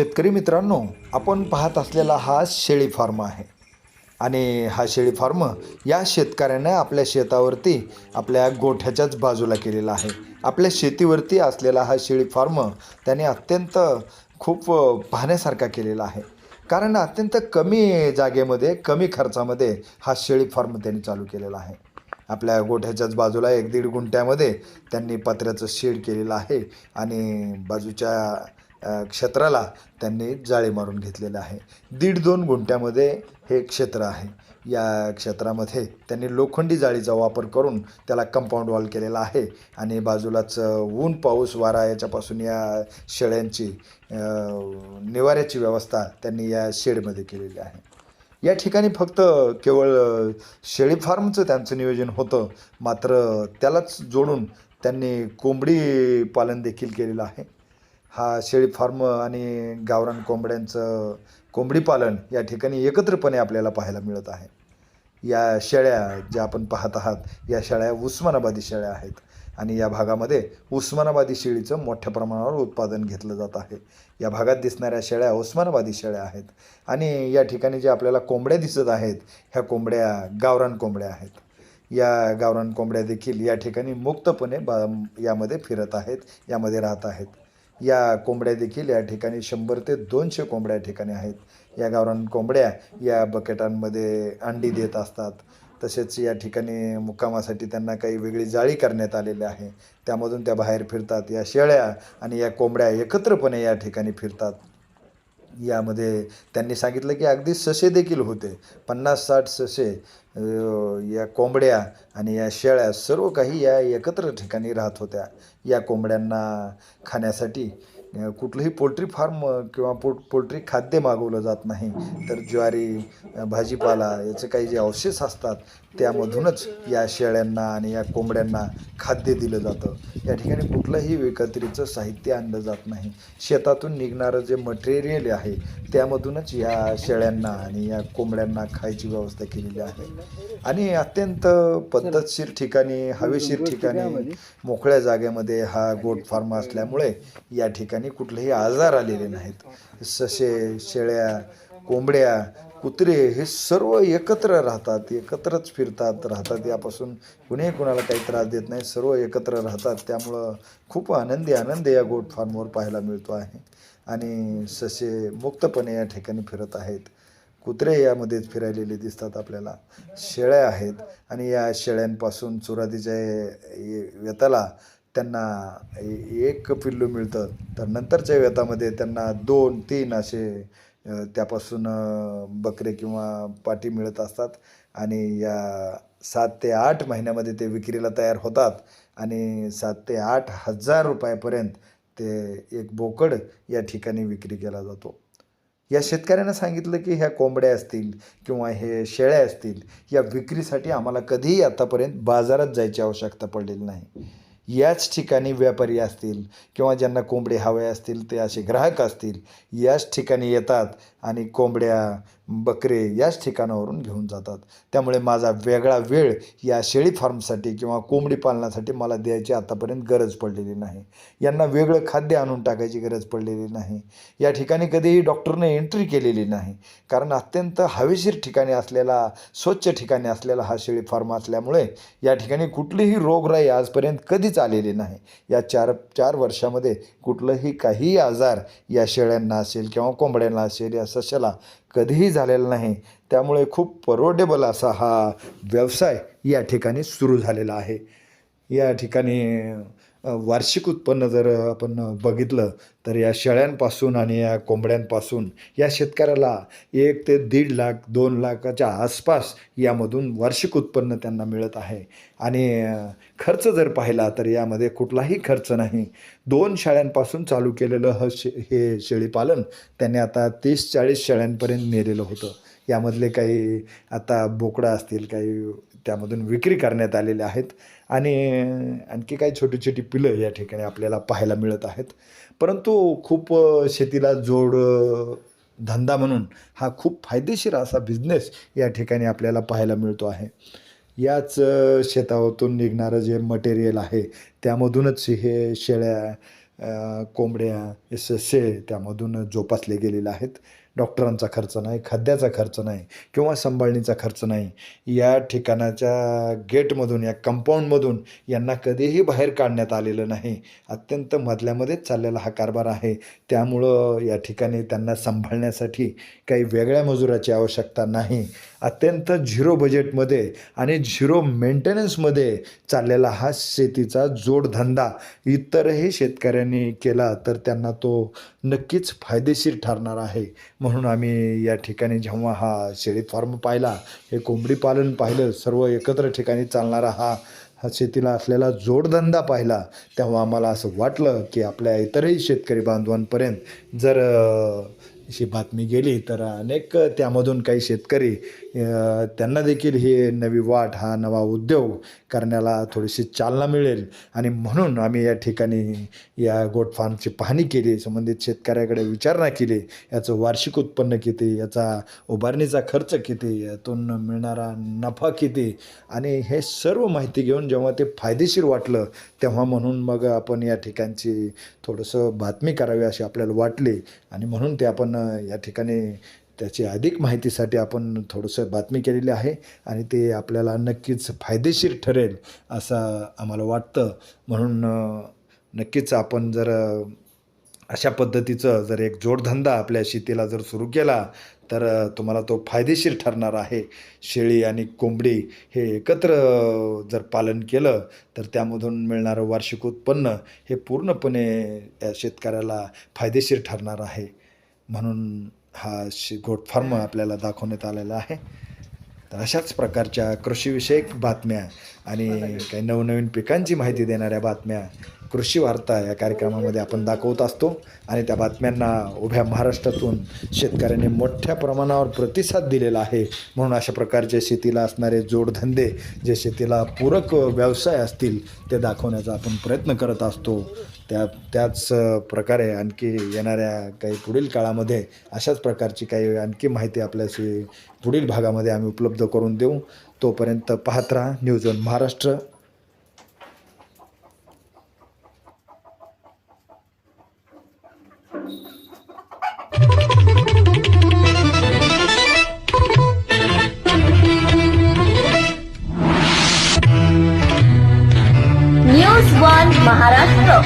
शेतकरी मित्रांनो आपण पाहत असलेला हा शेळी फार्म आहे. आणि हा शेळी फार्म या शेतकऱ्यानं आपल्या शेतावरती आपल्या गोठ्याच्याच बाजूला केलेला आहे. आपल्या शेतीवरती असलेला हा शेळी फार्म त्याने अत्यंत खूप पाहण्यासारखा केलेला आहे. कारण अत्यंत कमी जागेमध्ये कमी खर्चामध्ये हा शेळी फार्म त्यांनी चालू केलेला आहे. आपल्या गोठ्याच्याच बाजूला एक दीड गुंठ्यामध्ये त्यांनी पत्र्याचं शेड केलेलं आहे. आणि बाजूच्या क्षेत्राला त्यांनी जाळी मारून घेतलेलं आहे. दीड दोन गुंठ्यामध्ये हे क्षेत्र आहे. या क्षेत्रामध्ये त्यांनी लोखंडी जाळीचा वापर करून त्याला कंपाऊंड वॉल केलेला आहे आणि बाजूलाच ऊन पाऊस वारा याच्यापासून या शेळ्यांची निवाऱ्याची व्यवस्था त्यांनी या शेडमध्ये केलेली आहे. या ठिकाणी फक्त केवळ शेळी फार्मचं त्यांचं नियोजन होतं मात्र त्यालाच जोडून त्यांनी कोंबडी पालन देखील केलेलं आहे. हा शेळी फार्म आणि गावरान कोंबड्यांचं कोंबडी पालन या ठिकाणी एकत्रपणे आपल्याला पाहायला मिळत आहे. या शेळ्या ज्या आपण पाहत आहात या शेळ्या उस्मानाबादी शेळ्या आहेत आणि या भागामध्ये उस्मानाबादी शेळीचं मोठ्या प्रमाणावर उत्पादन घेतलं जात आहे. या भागात दिसणाऱ्या शेळ्या उस्मानाबादी शेळ्या आहेत आणि या ठिकाणी जे आपल्याला कोंबड्या दिसत आहेत ह्या कोंबड्या गावरान कोंबड्या आहेत. या गावरान कोंबड्या देखील या ठिकाणी मुक्तपणे बा यामध्ये फिरत आहेत यामध्ये राहत आहेत. या कोंबड्या देखील या ठिकाणी शंभर ते दोनशे कोंबड्या या ठिकाणी आहेत. या गावरान कोंबड्या या बकेटांमध्ये अंडी देत असतात. तसेच या ठिकाणी मुक्कामासाठी त्यांना काही वेगळी जाळी करण्यात आलेली आहे. त्यामधून त्या बाहेर फिरतात. या शेळ्या आणि या कोंबड्या एकत्रपणे या ठिकाणी फिरतात. यामध्ये त्यांनी सांगितलं की अगदी ससे देखील होते. पन्नास साठ ससे या कोंबड्या आणि या शेळ्या सर्व काही या एकत्र ठिकाणी राहत होत्या. या कोंबड्यांना खाण्यासाठी कुठलंही पोल्ट्री फार्म किंवा पो पोल्ट्री खाद्य मागवलं जात नाही तर ज्वारी भाजीपाला याचे काही जे अवशेष असतात त्यामधूनच या शेळ्यांना आणि या कोंबड्यांना खाद्य दिलं जातं. या ठिकाणी कुठलंही विकत्रीचं साहित्य आणलं जात नाही. शेतातून निघणारं जे मटेरियल आहे त्यामधूनच या शेळ्यांना आणि या कोंबड्यांना खायची व्यवस्था केलेली आहे. आणि अत्यंत पद्धतशीर ठिकाणी हवेशीर ठिकाणी मोकळ्या जागेमध्ये हा गोट फार्म असल्यामुळे या ठिकाणी कुठलेही आजार आलेले नाहीत. ससे शेळ्या कोंबड्या कुत्रे हे सर्व एकत्र राहतात एकत्रच फिरतात राहतात. यापासून कुणीही कुणाला काही त्रास देत नाही. सर्व एकत्र राहतात. त्यामुळं खूप आनंदी आनंद या गोट फार्मवर पाहायला मिळतो आहे. आणि ससे मुक्तपणे या ठिकाणी फिरत आहेत. कुत्रे यामध्येच फिरायलेले दिसतात आपल्याला. शेळ्या आहेत. आणि या शेळ्यांपासून चुरातीच्या व्यताला त्यांना ए- एक पिल्लू मिळतं. तर नंतरच्या व्यतामध्ये त्यांना दोन तीन असे त्यापासून बकरे किंवा पाटी मिळत असतात. आणि या सात ते आठ महिन्यामध्ये ते विक्रीला तयार होतात. आणि सात ते आठ हजार रुपयापर्यंत ते एक बोकड या ठिकाणी विक्री केला जातो. या शेतकऱ्यानं सांगितलं की ह्या कोंबड्या असतील किंवा हे शेळ्या असतील या विक्रीसाठी आम्हाला कधीही आतापर्यंत बाजारात जायची आवश्यकता पडलेली नाही. याच ठिकाणी व्यापारी असतील किंवा ज्यांना कोंबडे हवे असतील ते असे ग्राहक असतील याच ठिकाणी येतात आणि कोंबड्या बकरे याच ठिकाणावरून घेऊन जातात. त्यामुळे माझा वेगळा वेळ या शेळी फार्मसाठी किंवा कोंबडी पालनासाठी मला द्यायची आतापर्यंत गरज पडलेली नाही. यांना वेगळं खाद्य आणून टाकायची गरज पडलेली नाही. या ठिकाणी कधीही डॉक्टरने एंट्री केलेली नाही. कारण अत्यंत हवेशीर ठिकाणी असलेला स्वच्छ ठिकाणी असलेला हा शेळी फार्म असल्यामुळे या ठिकाणी कुठलीही रोगराई आजपर्यंत कधीच आलेली नाही. या चार चार वर्षामध्ये कुठलंही काही आजार या शेळ्यांना असेल किंवा कोंबड्यांना असेल या सशाला कधीही झालेला नाही. त्यामुळे खूप परवडेबल असा हा व्यवसाय या ठिकाणी सुरू झालेला आहे. या ठिकाणी वार्षिक उत्पन्न जर आपण बघितलं तर या शेळ्यांपासून आणि या कोंबड्यांपासून या शेतकऱ्याला एक ते दीड लाख दोन लाखाच्या आसपास यामधून वार्षिक उत्पन्न त्यांना मिळत आहे. आणि खर्च जर पाहिला तर यामध्ये कुठलाही खर्च नाही. दोन शाळांपासून चालू केलेलं ह शे हे शेळीपालन त्यांनी आता तीस चाळीस शेळ्यांपर्यंत नेलेलं होतं. यामधले काही आता बोकडा असतील काही त्यामधून विक्री करण्यात आलेल्या आहेत. आणि आणखी काही छोटी छोटी पिलं या ठिकाणी आपल्याला पाहायला मिळत आहेत. परंतु खूप शेतीला जोड धंदा म्हणून हा खूप फायदेशीर असा बिझनेस या ठिकाणी आपल्याला पाहायला मिळतो आहे. याच अ, शेतातून निघणारं जे मटेरियल आहे त्यामधूनच हे शेळ्या कोंबड्या कोंबड्या ससे त्यामधून जोपासले गेलेले आहेत. डॉक्टरांचा खर्च नाही खाद्याचा खर्च नाही किंवा सांभाळणीचा खर्च नाही. या ठिकाणाच्या गेटमधून या कंपाऊंडमधून यांना कधीही बाहेर काढण्यात आलेलं नाही. अत्यंत मधल्यामध्येच चाललेला हा कारभार आहे. त्यामुळं या ठिकाणी त्यांना सांभाळण्यासाठी काही वेगळ्या मजुराची आवश्यकता नाही. अत्यंत झिरो बजेटमध्ये आणि झिरो मेंटेनन्समध्ये चाललेला हा शेतीचा जोडधंदा इतरही शेतकऱ्यांनी केला तर त्यांना तो नक्कीच फायदेशीर ठरणार आहे. मग म्हणून आम्ही या ठिकाणी जेव्हा हा शेळी फार्म पाहिला हे कोंबडी पालन पाहिलं सर्व एकत्र ठिकाणी चालणारा हा हा शेतीला असलेला जोडधंदा पाहिला तेव्हा आम्हाला असं वाटलं की आपल्या इतरही शेतकरी बांधवांपर्यंत जर अशी बातमी गेली तर अनेक त्यामधून काही शेतकरी त्यांना देखील ही नवी वाट हा नवा उद्योग करण्याला थोडीशी चालना मिळेल. आणि म्हणून आम्ही या ठिकाणी या गोट फार्मची पाहणी केली संबंधित शेतकऱ्याकडे विचारणा केली याचं वार्षिक उत्पन्न किती याचा उभारणीचा खर्च किती यातून मिळणारा नफा किती आणि हे सर्व माहिती घेऊन जेव्हा ते फायदेशीर वाटलं तेव्हा म्हणून मग आपण या ठिकाणची थोडंसं बातमी करावी अशी आपल्याला वाटली. आणि म्हणून ते आपण या ठिकाणी त्याची अधिक माहितीसाठी आपण थोडंसं बातमी केलेली आहे आणि ते आपल्याला नक्कीच फायदेशीर ठरेल असं आम्हाला वाटतं. म्हणून नक्कीच आपण जर अशा पद्धतीचं जर एक जोडधंदा आपल्या शेतीला जर सुरू केला तर तुम्हाला तो फायदेशीर ठरणार आहे. शेळी आणि कोंबडी हे एकत्र जर पालन केलं तर त्यामधून मिळणारं वार्षिक उत्पन्न हे पूर्णपणे या शेतकऱ्याला फायदेशीर ठरणार आहे. म्हणून हा शिगोट फार्म आपल्याला दाखवण्यात आलेला आहे. तर अशाच प्रकारच्या कृषीविषयक बातम्या आणि काही नवनवीन पिकांची माहिती देणाऱ्या बातम्या कृषी वार्ता या कार्यक्रमामध्ये आपण दाखवत असतो. आणि त्या बातम्यांना उभ्या महाराष्ट्रातून शेतकऱ्यांनी मोठ्या प्रमाणावर प्रतिसाद दिलेला आहे. म्हणून अशा प्रकारचे शेतीला असणारे जोडधंदे जे शेतीला पूरक व्यवसाय असतील ते दाखवण्याचा आपण प्रयत्न करत असतो. त्या त्याच प्रकारे आणखी येणाऱ्या काही पुढील काळामध्ये अशाच प्रकारची काही आणखी माहिती आपल्याशी पुढील भागामध्ये आम्ही उपलब्ध करून देऊ तोपर्यंत पाहत राहा news on Maharashtra